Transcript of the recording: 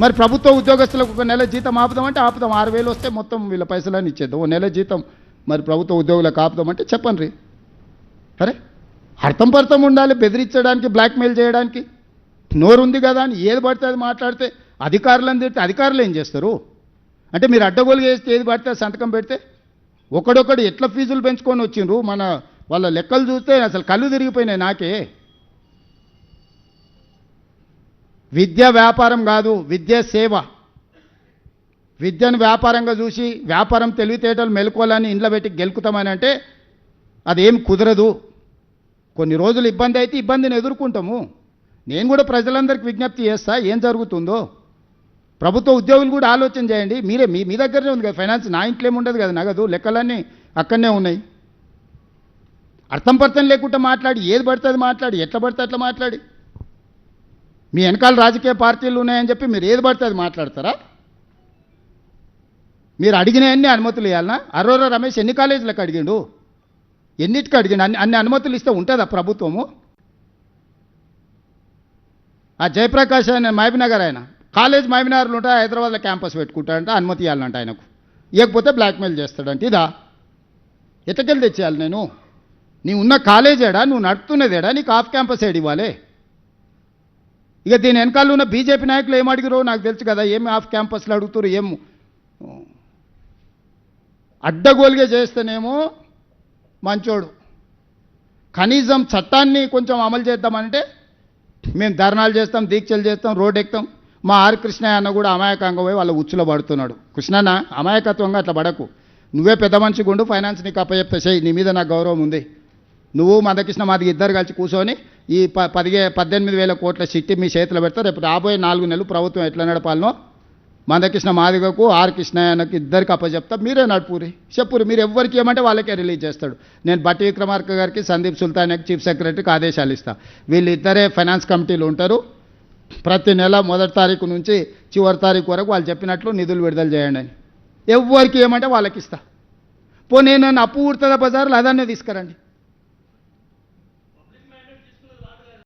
మరి ప్రభుత్వ ఉద్యోగస్తులకు ఒక నెల జీతం ఆపుదామంటే ఆపుదాం. ఆరు వేలు వస్తే మొత్తం వీళ్ళ పైసలని ఇచ్చేద్దాం. ఓ నెల జీతం మరి ప్రభుత్వ ఉద్యోగులకు ఆపుదామంటే చెప్పండి. అరే అర్థం పర్థం ఉండాలి బెదిరించడానికి బ్లాక్మెయిల్ చేయడానికి. నోరు ఉంది కదా అని ఏది పడితే అది మాట్లాడితే అధికారులను తిడితే అధికారులు ఏం చేస్తారు? అంటే మీరు అడ్డగోలు చేస్తే ఏది పడితే సంతకం పెడితే ఒకడొకడు ఎట్లా ఫీజులు పెంచుకొని వచ్చిండ్రు? మన వాళ్ళ లెక్కలు చూస్తే అసలు కళ్ళు తిరిగిపోయినాయి నాకే. విద్య వ్యాపారం కాదు విద్య సేవ. విద్యను వ్యాపారంగా చూసి వ్యాపారం తెలివితేటలు మెలుకోవాలని ఇంట్లో పెట్టి గెలుకుతామని అంటే అదేం కుదరదు. కొన్ని రోజులు ఇబ్బంది అయితే ఇబ్బందిని ఎదుర్కొంటాము. నేను కూడా ప్రజలందరికీ విజ్ఞప్తి చేస్తా ఏం జరుగుతుందో. ప్రభుత్వ ఉద్యోగులు కూడా ఆలోచన చేయండి. మీరే మీ మీ దగ్గరనే ఉంది కదా ఫైనాన్స్? నా ఇంట్లో ఉండదు కదా నగదు? లెక్కలన్నీ అక్కడనే ఉన్నాయి. అర్థం పర్థం లేకుండా మాట్లాడి ఏది పడితే అది మాట్లాడి ఎట్లా పడితే అట్లా మాట్లాడి. మీ వెనకాల రాజకీయ పార్టీలు ఉన్నాయని చెప్పి మీరు ఏది పడితే అది మాట్లాడతారా? మీరు అడిగినవన్నీ అనుమతులు ఇవ్వాలనా? అరోరా రమేష్ ఎన్ని కాలేజీలకు అడిగిండు? ఎన్నిటికి అడిగిండు? అన్ని అన్ని అనుమతులు ఇస్తే ఉంటుందా ప్రభుత్వము? ఆ జయప్రకాష్ ఆయన మహబీనగర్ ఆయన. కాలేజ్ మహబీనగర్లు ఉంటాయి హైదరాబాద్లో క్యాంపస్ పెట్టుకుంటాడంట అనుమతి ఇవ్వాలంట ఆయనకు. ఇవ్వకపోతే బ్లాక్మెయిల్ చేస్తాడంట. ఇదా. ఎట్టకెళ్ళి తెచ్చేయాలి నేను? నీ ఉన్న కాలేజ్ ఏడా నువ్వు నడుపుతున్నదేడా? నీకు ఆఫ్ క్యాంపస్ ఏడు ఇవ్వాలి. ఇక దీని వెనకాల ఉన్న బీజేపీ నాయకులు ఏం అడిగిరో నాకు తెలుసు కదా ఏమి ఆఫ్ క్యాంపస్లో అడుగుతారు ఏం అడ్డగోలుగా చేస్తేనేమో మంచోడు. కనీసం చట్టాన్ని కొంచెం అమలు చేద్దామంటే మేము ధర్నాలు చేస్తాం దీక్షలు చేస్తాం రోడ్ ఎక్కుతాం. మా ఆర్ కృష్ణయ్య అన్న కూడా అమాయకంగా పోయి వాళ్ళ ఉచ్చులో పడుతున్నాడు. కృష్ణన్న అమాయకత్వంగా అట్లా పడకు. నువ్వే పెద్ద మనిషి గుండు ఫైనాన్స్ నీకు అప్పచెప్తే చేయి నీ మీద నాకు గౌరవం ఉంది. నువ్వు మందకృష్ణ మాది ఇద్దరు కలిసి కూర్చొని ఈ ప పదిహే పద్దెనిమిది వేల కోట్ల చిట్టి మీ చేతిలో పెడతారు రేపు రాబోయే నాలుగు నెలలు ప్రభుత్వం ఎట్లా నడపాలనో మందకృష్ణ మాదిగకు ఆర్ కృష్ణయ్యనకు ఇద్దరికి అప్పచెప్తా. మీరే నడుపురి. చెప్పురి. మీరు ఎవరికి ఏమంటే వాళ్ళకే రిలీజ్ చేస్తాడు. నేను బట్టి విక్రమార్క గారికి సందీప్ సుల్తాన్కి చీఫ్ సెక్రటరీకి ఆదేశాలు ఇస్తా. వీళ్ళిద్దరే ఫైనాన్స్ కమిటీలు ఉంటారు. ప్రతి నెల మొదటి తారీఖు నుంచి చివరి తారీఖు వరకు వాళ్ళు చెప్పినట్లు నిధులు విడుదల చేయండి అని. ఎవరికి ఏమంటే వాళ్ళకి ఇస్తా పో నేను అప్పు కుడుతుందా బజార్లో అదన్నే తీసుకురండి.